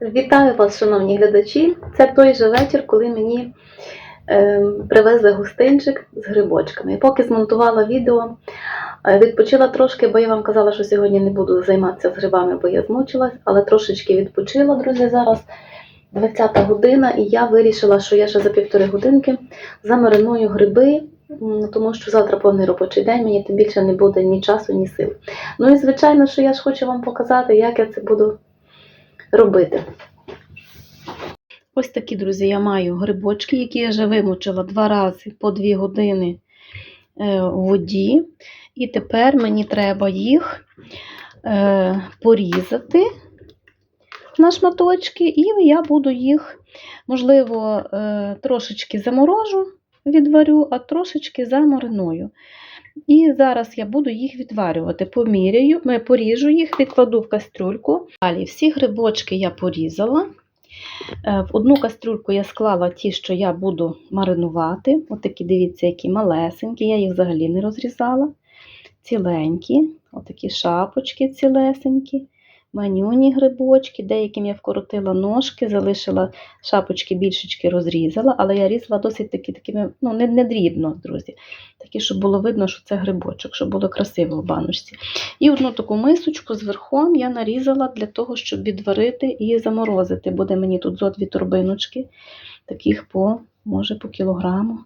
Вітаю вас, шановні глядачі. Це той же вечір, коли мені е, привезли гостинчик з грибочками. Поки змонтувала відео, е, відпочила трошки, бо я вам казала, що сьогодні не буду займатися з грибами, бо я змучилась, але трошечки відпочила, друзі, зараз 20 година, і я вирішила, що я ще за півтори годинки замариную гриби, тому що завтра повний робочий день, мені тим більше не буде ні часу, ні сил. Ну і звичайно, що я ж хочу вам показати, як я це буду робити. Ось такі, друзі, я маю грибочки, які я вже вимочила два рази по дві години е, у воді. І тепер мені треба їх е, порізати на шматочки, і я буду їх, можливо, е, трошечки заморожу, відварю, а трошечки замариную. І зараз я буду їх відварювати. Поміряю, поріжу їх, відкладу в кастрюльку. Далі всі грибочки я порізала. Е, В одну кастрюльку я склала ті, що я буду маринувати. Отакі, дивіться, які малесенькі, я їх взагалі не розрізала. Ціленькі, отакі шапочки цілесенькі, манюні грибочки, деяким я вкоротила ножки, залишила шапочки більшечки розрізала, але я різала досить такі, такими, ну, не, не дрібно, друзі. Такі, щоб було видно, що це грибочок, щоб було красиво в баночці. І одну таку мисочку з верхом я нарізала для того, щоб відварити і заморозити. Буде мені тут зо дві торбиночки, таких по, може, по кілограму.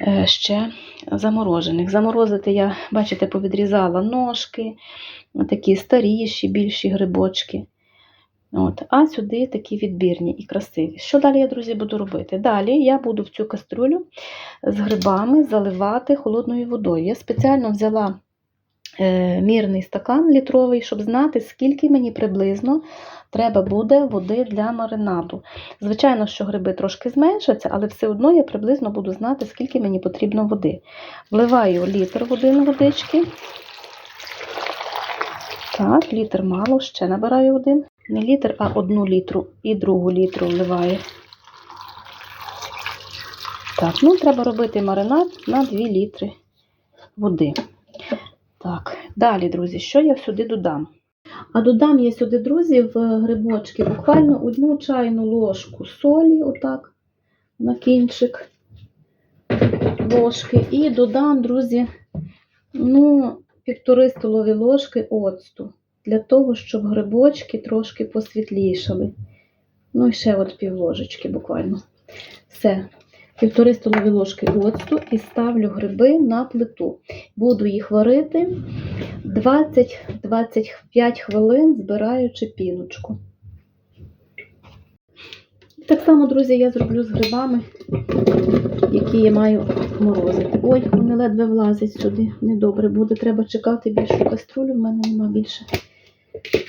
Е, Ще заморожених. Заморозити я, бачите, повідрізала ножки, такі старіші, більші грибочки. От. А сюди такі відбірні і красиві. Що далі я, друзі, буду робити? Далі я буду в цю каструлю з грибами заливати холодною водою. Я спеціально взяла мірний стакан літровий, щоб знати, скільки мені приблизно треба буде води для маринаду. Звичайно, що гриби трошки зменшаться, але все одно я приблизно буду знати, скільки мені потрібно води. Вливаю літр води на водички. Так, літр мало, ще набираю один. Не літр, а одну літру і другу літру вливаю. Так, ну треба робити маринад на 2 літри води. Так, далі, друзі, що я сюди додам? А додам я сюди, друзі, в грибочки буквально одну чайну ложку солі, отак, на кінчик ложки. І додам, друзі, ну, півтори столові ложки оцту. Для того, щоб грибочки трошки посвітлішали. Ну і ще от пів ложечки буквально. Все. Півтори столові ложки оцту і ставлю гриби на плиту. Буду їх варити 20-25 хвилин, збираючи піночку. Так само, друзі, я зроблю з грибами, які я маю морозити. Ой, вони ледве влазять сюди. Недобре буде. Треба чекати більшу каструлю, в мене нема більше.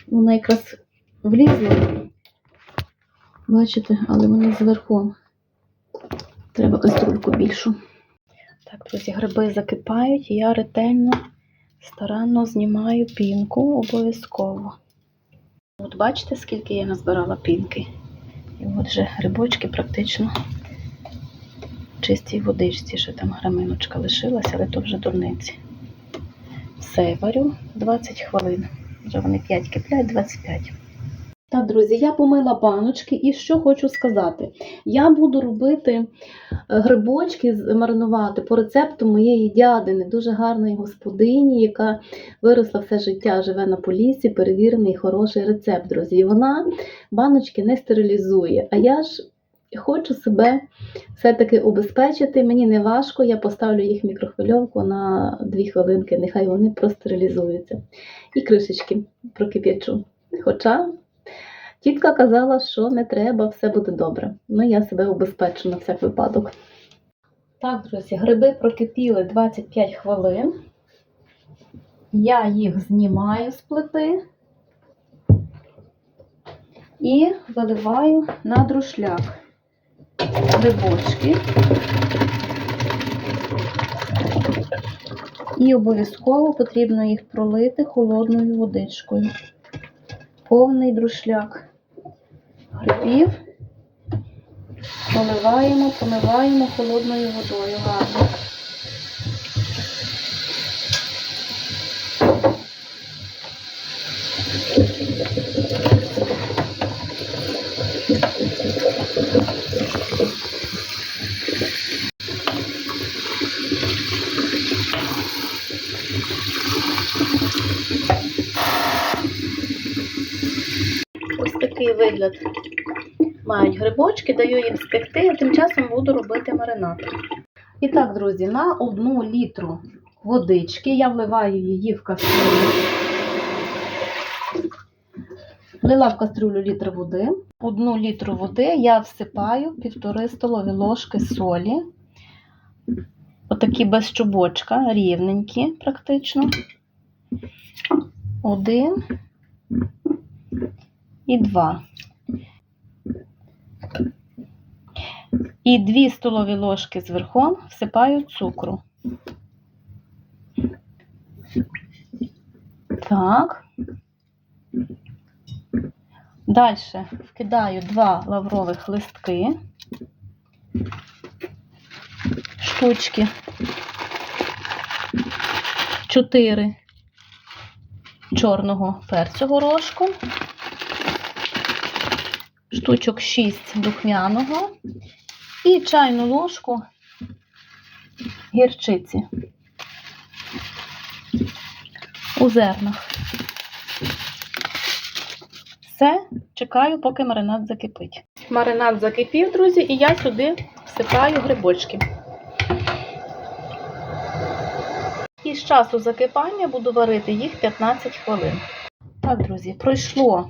Вона якраз влізла. Бачите, але вона зверху. Треба каструльку більшу. Так, друзі, гриби закипають, я ретельно, старанно знімаю пінку обов'язково. От бачите, скільки я назбирала пінки. І от же грибочки практично в чистій водичці, ще там граминочка лишилася, але то вже дурниці. Все, варю 20 хвилин. Вже вони 5 киплять, 25. Так, друзі, я помила баночки і що хочу сказати. Я буду робити е, грибочки маринувати по рецепту моєї дядини, дуже гарної господині, яка виросла все життя, живе на полісі, перевірений хороший рецепт, друзі. Вона баночки не стерилізує. А я ж хочу себе все-таки убезпечити. Мені не важко, я поставлю їх в мікрохвильовку на 2 хвилинки, нехай вони простерилізуються. І кришечки прокип'ячу. Хоча тітка казала, що не треба, все буде добре. Ну, я себе убезпечу на всяк випадок. Так, друзі, гриби прокипіли 25 хвилин. Я їх знімаю з плити і виливаю на друшляк грибочки. І обов'язково потрібно їх пролити холодною водичкою. Повний друшляк грибів. Поливаємо, помиваємо холодною водою гарно. Ось такий вигляд мають грибочки, даю їм спекти, а тим часом буду робити маринад. І так, друзі, на одну літру водички я вливаю її в кастрюлю. Влила в кастрюлю літр води. Одну літру води я всипаю півтори столові ложки солі. Отакі без чубочка, рівненькі практично. Один і два. І дві столові ложки зверху всипаю цукру. Так. Далі вкидаю два лаврових листки, штучки, чотири. Чорного перцю горошку, штучок 6 духмяного і чайну ложку гірчиці у зернах. Все, чекаю, поки маринад закипить. Маринад закипів, друзі, і я сюди всипаю грибочки. І з часу закипання буду варити їх 15 хвилин. Так, друзі, пройшло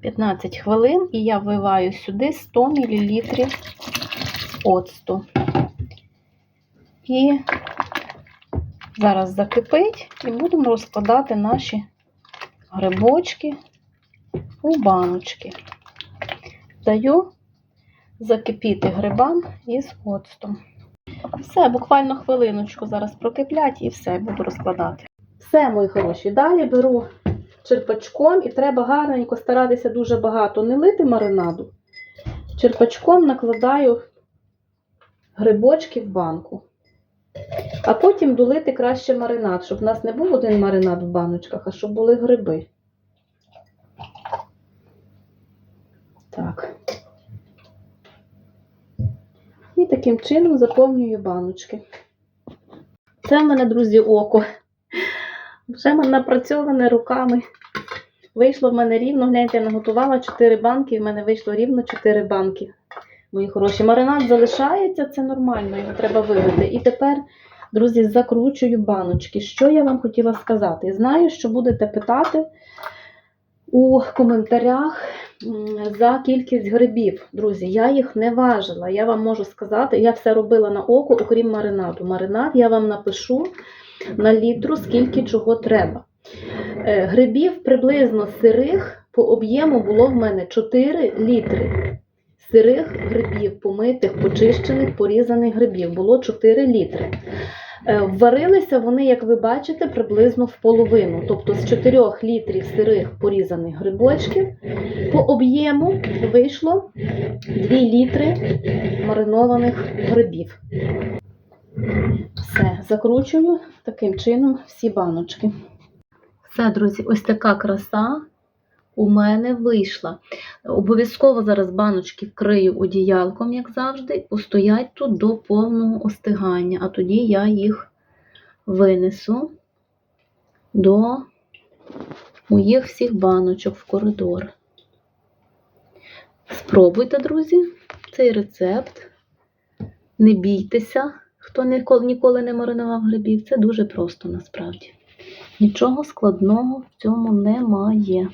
15 хвилин, і я вливаю сюди 100 мл оцту. І зараз закипить, і будемо розкладати наші грибочки у баночки. Даю закипіти грибам із оцтом. Все, буквально хвилиночку зараз прокиплять і все, буду розкладати. Все, мої хороші. Далі беру черпачком і треба гарненько старатися дуже багато не лити маринаду. Черпачком накладаю грибочки в банку. А потім долити краще маринад, щоб в нас не був один маринад в баночках, а щоб були гриби. Так. І таким чином заповнюю баночки. Це в мене, друзі, око. Вже напрацьоване руками. Вийшло в мене рівно, гляньте, я наготувала 4 банки, і в мене вийшло рівно 4 банки. Мої хороші. Маринад залишається, це нормально, його треба вилити. І тепер, друзі, закручую баночки. Що я вам хотіла сказати? Знаю, що будете питати у коментарях за кількість грибів. Друзі, я їх не важила. Я вам можу сказати, я все робила на око, окрім маринаду. Маринад я вам напишу на літру, скільки чого треба. Е, Грибів приблизно сирих по об'єму було в мене 4 літри. Сирих грибів, помитих, почищених, порізаних грибів було 4 літри. Е, Варилися вони, як ви бачите, приблизно в половину. Тобто з 4 літрів сирих порізаних грибочків по об'єму вийшло 2 літри маринованих грибів. Все, закручую таким чином всі баночки. Все, друзі, ось така краса у мене вийшла. Обов'язково зараз баночки вкрию одіялком, як завжди, постоять тут до повного остигання, а тоді я їх винесу до моїх всіх баночок в коридор. Спробуйте, друзі, цей рецепт. Не бійтеся, хто ніколи, не маринував грибів. Це дуже просто насправді. Нічого складного в цьому немає.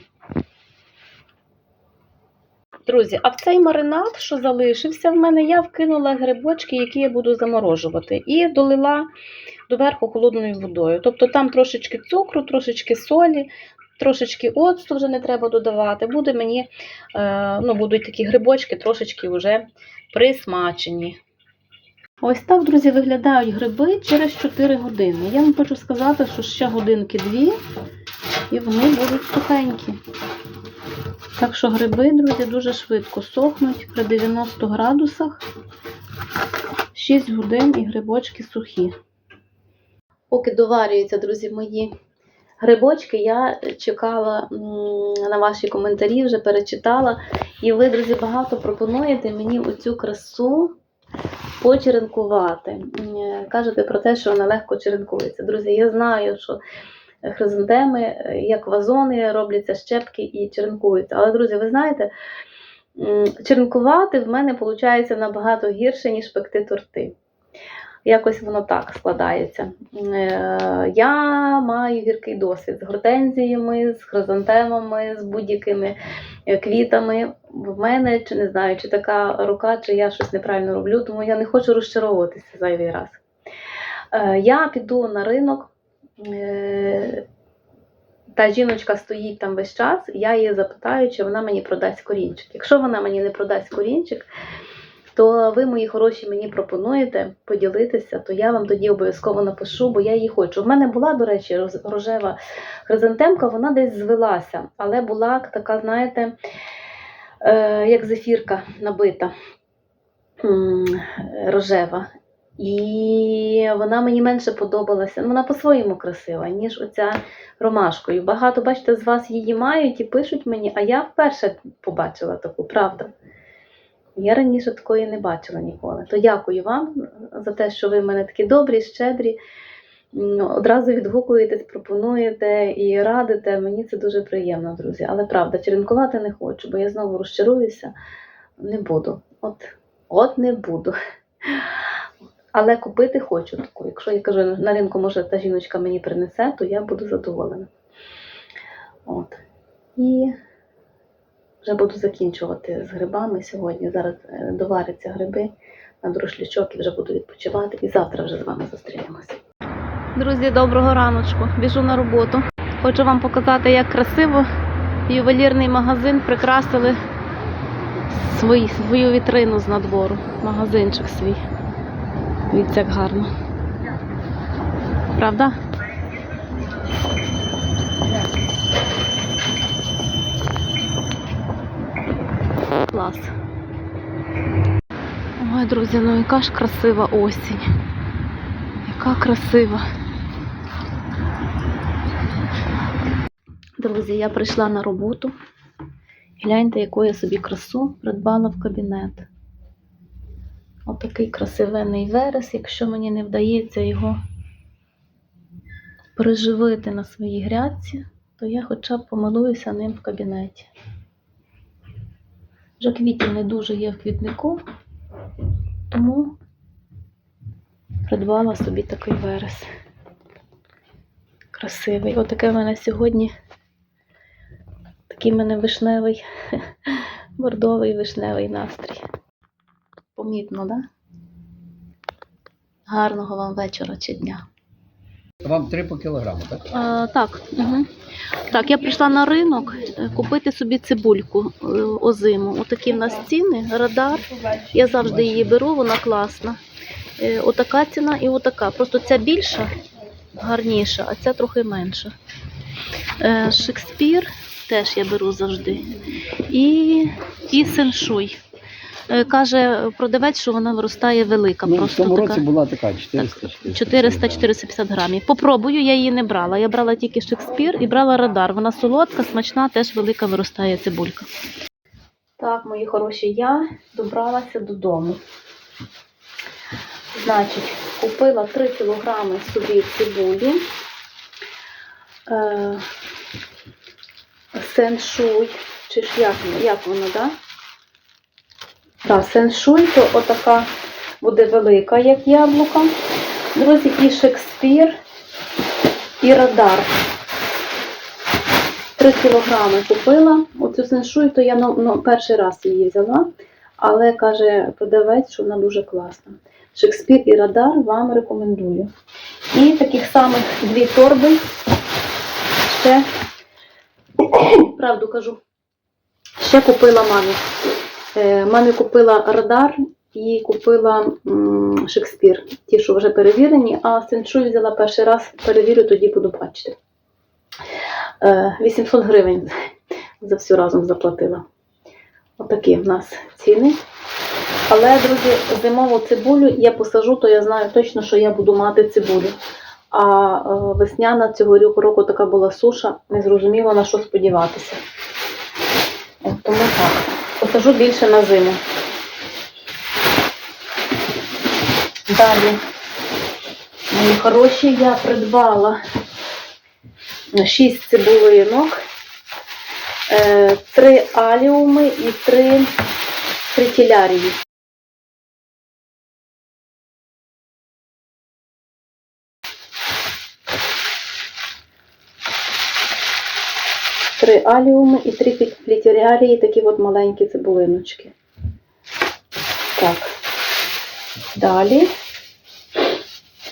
Друзі, а в цей маринад, що залишився в мене, я вкинула грибочки, які я буду заморожувати, і долила доверху холодною водою. Тобто там трошечки цукру, трошечки солі, трошечки оцту вже не треба додавати. Буде мені, е, ну, будуть такі грибочки трошечки вже присмачені. Ось так, друзі, виглядають гриби через 4 години. Я вам хочу сказати, що ще годинки-дві, і вони будуть сухенькі. Так що гриби, друзі, дуже швидко сохнуть при 90 градусах. 6 годин і грибочки сухі. Поки доварюються, друзі мої грибочки, я чекала на ваші коментарі, вже перечитала. І ви, друзі, багато пропонуєте мені оцю красу почеренкувати. Кажете про те, що вона легко черенкується. Друзі, я знаю, що хризантеми, е, як вазони, робляться щепки і черенкуються. Але, друзі, ви знаєте, черенкувати в мене виходить набагато гірше, ніж пекти торти. Якось воно так складається. Е, Я маю гіркий досвід з гортензіями, з хризантемами, з будь-якими е, квітами. В мене чи не знаю, чи така рука, чи я щось неправильно роблю, тому я не хочу розчаровуватися зайвий раз. Я піду на ринок. Е, Та жіночка стоїть там весь час, я її запитаю, чи вона мені продасть корінчик. Якщо вона мені не продасть корінчик, то ви, мої хороші, мені пропонуєте поділитися, то я вам тоді обов'язково напишу, бо я її хочу. В мене була, до речі, рожева хризантемка, вона десь звелася, але була така, знаєте, е, як зефірка набита рожева. І вона мені менше подобалася. Ну, Вона по-своєму красива, ніж оця ромашкою. Багато, бачите, з вас її мають і пишуть мені, а я вперше побачила таку, правда. Я раніше такої не бачила ніколи. То дякую вам за те, що ви в мене такі добрі, щедрі. Одразу відгукуєтесь, пропонуєте і радите. Мені це дуже приємно, друзі. Але правда, черенкувати не хочу, бо я знову розчаруюся. Не буду. От, от не буду. Але купити хочу таку. Якщо я кажу, на ринку, може, та жіночка мені принесе, то я буду задоволена. От. І вже буду закінчувати з грибами сьогодні. Зараз е, доваряться гриби на друшлячок і вже буду відпочивати. І завтра вже з вами зустрінемося. Друзі, доброго раночку. Біжу на роботу. Хочу вам показати, як красиво ювелірний магазин прикрасили свої, свою вітрину з надвору. Магазинчик свій. Дивіться, як гарно. Правда? Клас. Ой, друзі, ну яка ж красива осінь. Яка красива. Друзі, я прийшла на роботу. Гляньте, яку я собі красу придбала в кабінет. Отакий красивенний верес, якщо мені не вдається його приживити на своїй грядці, то я хоча б помилуюся ним в кабінеті. Вже квітів не дуже є в квітнику, тому придбала собі такий верес. Красивий. Отаке в мене сьогодні такий в мене вишневий, бордовий вишневий настрій. Помітно, да? Гарного вам вечора чи дня. Вам 3 по кілограму, так? А, так, угу. так, я прийшла на ринок е, купити собі цибульку е, озиму. Отакі в нас ціни, радар. Я завжди її беру, вона класна. Е, Отака ціна і отака. Просто ця більша, гарніша, а ця трохи менша. Е, Шекспір теж я беру завжди. І, і сеншуй. Е, Каже продавець, що вона виростає велика. Ну, в просто тому така. році була така 400 400-450 грамів. Попробую, я її не брала. Я брала тільки Шекспір і брала радар. Вона солодка, смачна, теж велика виростає цибулька. Так, мої хороші, я добралася додому. Значить, купила 3 кілограми собі цибулі. Е, сеншуй, чи ж як, як воно, так? Да? Так, сеншуй, то отака буде велика, як яблука. Друзі, і Шекспір, і радар. 3 кілограми купила. Оцю сеншуй, то я ну, ну, перший раз її взяла, але каже продавець, що вона дуже класна. Шекспір і радар вам рекомендую. І таких самих дві торби. Ще, правду кажу, ще купила мамі. Е, Мамі купила радар і купила Шекспір. Ті, що вже перевірені, а сеншуй взяла перший раз, перевірю, тоді буду бачити. Е, 800 гривень за всю разом заплатила. Отакі в нас ціни. Але, друзі, зимову цибулю я посажу, то я знаю точно, що я буду мати цибулю. А е, весняна цього року така була суша, не зрозуміла на що сподіватися. От тому так. Посажу більше на зиму. Далі, мої хороші, я придбала 6 цибулинок, е, 3 аліуми і 3 фритілярії. Аліуми і три флітіріарії, такі от маленькі цибулиночки. Так. Далі.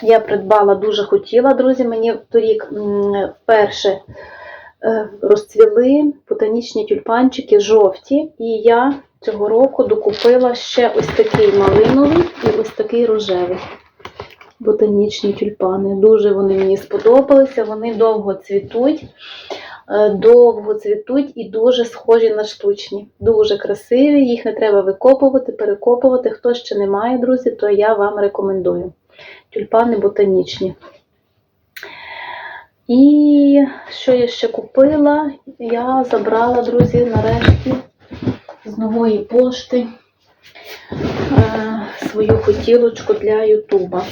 Я придбала, дуже хотіла, друзі. Мені торік вперше е, розцвіли ботанічні тюльпанчики жовті. І я цього року докупила ще ось такий малиновий і ось такий рожевий. Ботанічні тюльпани. Дуже вони мені сподобалися, вони довго цвітуть довго цвітуть і дуже схожі на штучні. Дуже красиві, їх не треба викопувати, перекопувати. Хто ще не має, друзі, то я вам рекомендую. Тюльпани ботанічні. І що я ще купила? Я забрала, друзі, нарешті з нової пошти е, свою хотілочку для Ютуба.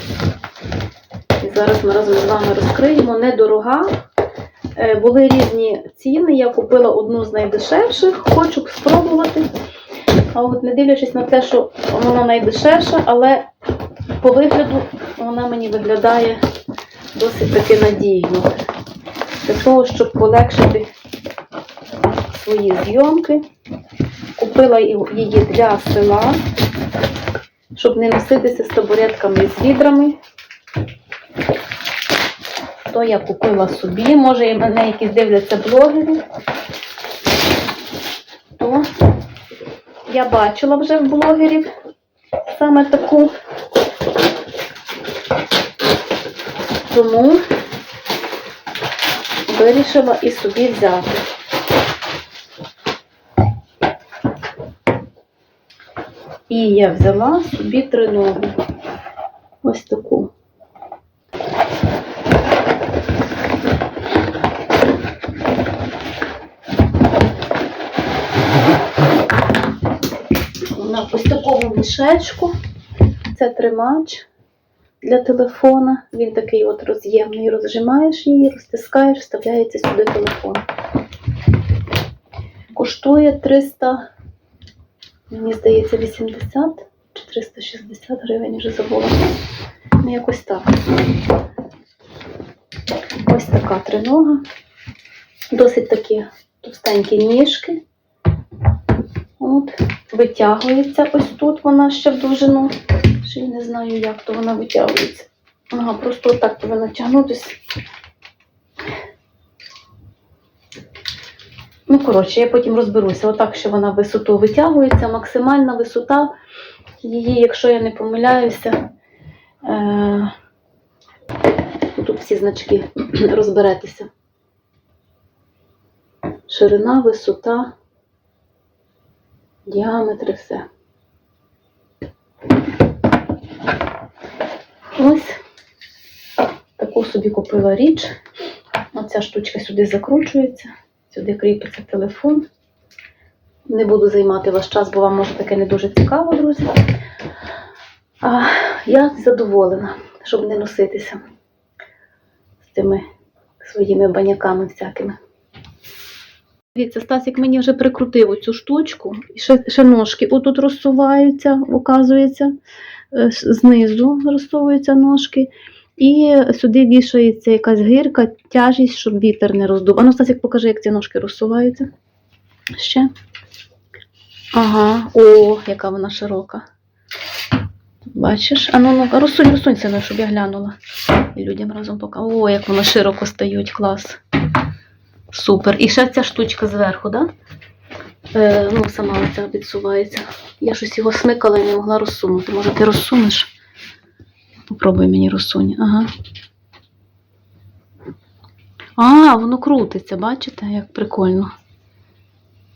І зараз ми разом з вами розкриємо. Недорога. Е, Були різні ціни. Я купила одну з найдешевших, хочу спробувати. А от не дивлячись на те, що вона найдешевша, але по вигляду вона мені виглядає досить таки надійно. Для того, щоб полегшити свої зйомки, купила її для села, щоб не носитися з табуретками і з відрами то я купила собі. Може, і мене якісь дивляться блогери. То я бачила вже в блогерів саме таку. Тому вирішила і собі взяти. І я взяла собі триногу. Ось таку. Мішечку. Це тримач для телефона. Він такий от роз'ємний. Розжимаєш її, розтискаєш, вставляється сюди телефон. Коштує 300, мені здається, 80 чи 360 гривень, вже забула. Ну, якось так. Ось така тринога. Досить такі товстенькі ніжки. От, витягується ось тут вона ще в довжину. Ще не знаю, як то вона витягується. Ага, просто отак повинна тягнутися. Ну, коротше, я потім розберуся. Отак, що вона висоту витягується, максимальна висота її, якщо я не помиляюся, е- тут всі значки розберетеся. Ширина, висота діаметри, все. Ось таку собі купила річ. Оця штучка сюди закручується, сюди кріпиться телефон. Не буду займати ваш час, бо вам може таке не дуже цікаво, друзі. А я задоволена, щоб не носитися з цими своїми баняками всякими. Дивіться, Стасік мені вже прикрутив оцю штучку, ще, ще ножки отут розсуваються, оказується, е, знизу розсовуються ножки. І сюди вішається якась гирка, тяжість, щоб вітер не роздув. А ну, Стасік, покажи, як ці ножки розсуваються. Ще. Ага, о, яка вона широка. Бачиш? А ну, розсунь, розсунься, щоб я глянула. І людям разом покажу. О, як вони широко стають, клас. Супер. І ще ця штучка зверху, так? Да? Е, ну, сама оця відсувається. Я щось його смикала і не могла розсунути. Може, ти розсунеш? Попробуй мені розсунь. Ага. А, воно крутиться, бачите, як прикольно.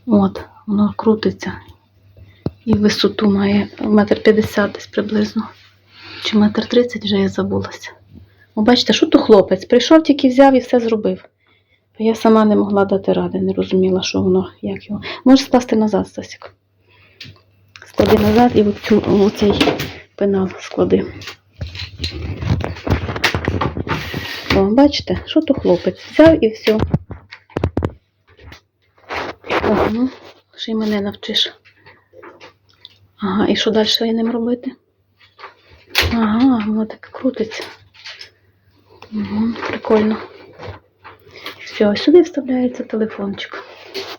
От, воно крутиться. І висоту має метр п'ятдесят десь приблизно. Чи метр тридцять вже я забулася. Бачите, що то хлопець? Прийшов, тільки взяв і все зробив. Я сама не могла дати ради, не розуміла, що воно, як його. Можеш скласти назад, Стасік. Склади назад і в цю, цей пенал склади. О, бачите, що то хлопець? Взяв і все. Ага, ще й мене навчиш. Ага, і що далі я ним робити? Ага, воно так крутиться. Угу, прикольно. Все, сюди вставляється телефончик.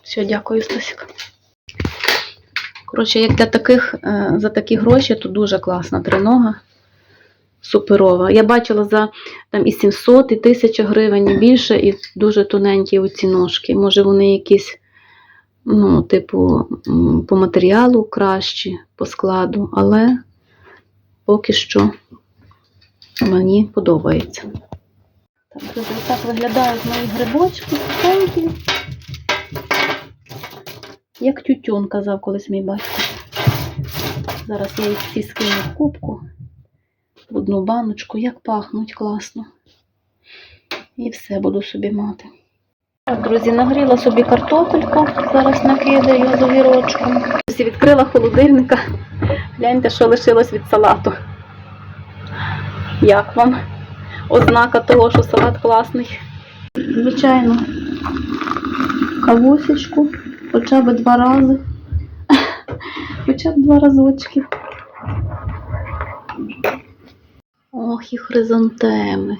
Все, дякую, Стасік. Коротше, як для таких, е, за такі гроші, то дуже класна тринога. Суперова. Я бачила за там і 700, і 1000 гривень, і більше, і дуже тоненькі оці ножки. Може, вони якісь, ну, типу, по матеріалу кращі, по складу, але поки що мені подобається. Так, так виглядають мої грибочки, сухенькі. Як тютюн, казав колись мій батько. Зараз я їх всі скину в кубку, в одну баночку, як пахнуть класно. І все буду собі мати. Так, друзі, нагріла собі картопелька, зараз накидаю з огірочком. Друзі, відкрила холодильника. Гляньте, що лишилось від салату. Як вам? Ознака того, що салат класний. Звичайно, кавусечку хоча б два рази. Хоча б два разочки. Ох, і хризантеми.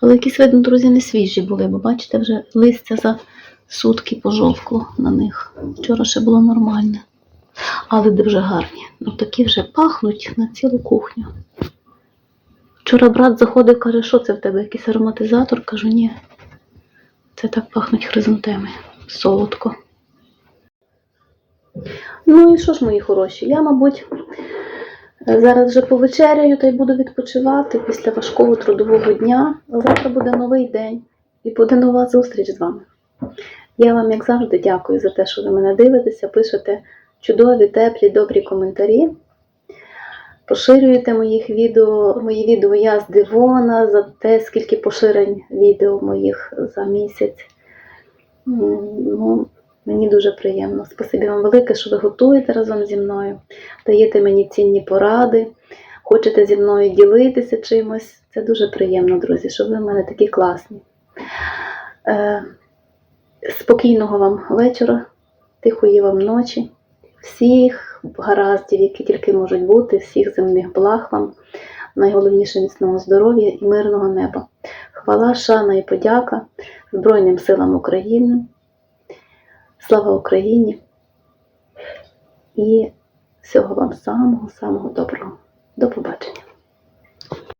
Але якісь, видно, друзі, не свіжі були, бо бачите, вже листя за сутки пожовкло на них. Вчора ще було нормальне. Але дуже гарні. Ну такі вже пахнуть на цілу кухню. Вчора брат заходив, каже, що це в тебе якийсь ароматизатор? Кажу, ні. Це так пахнуть хризантеми. Солодко. Ну і що ж, мої хороші? Я, мабуть, зараз вже повечеряю та й буду відпочивати після важкого трудового дня. Завтра буде новий день і буде нова зустріч з вами. Я вам, як завжди, дякую за те, що ви мене дивитеся, пишете чудові, теплі, добрі коментарі. Поширюєте моїх відео, мої відео. Я здивована за те, скільки поширень відео моїх за місяць. Ну, мені дуже приємно. Спасибі вам велике, що ви готуєте разом зі мною, даєте мені цінні поради, хочете зі мною ділитися чимось. Це дуже приємно, друзі, що ви в мене такі класні. Е, спокійного вам вечора, тихої вам ночі, всіх гараздів, які тільки можуть бути, всіх земних благ вам, найголовніше міцного здоров'я і мирного неба. Хвала, шана і подяка Збройним силам України. Слава Україні! І всього вам самого-самого доброго.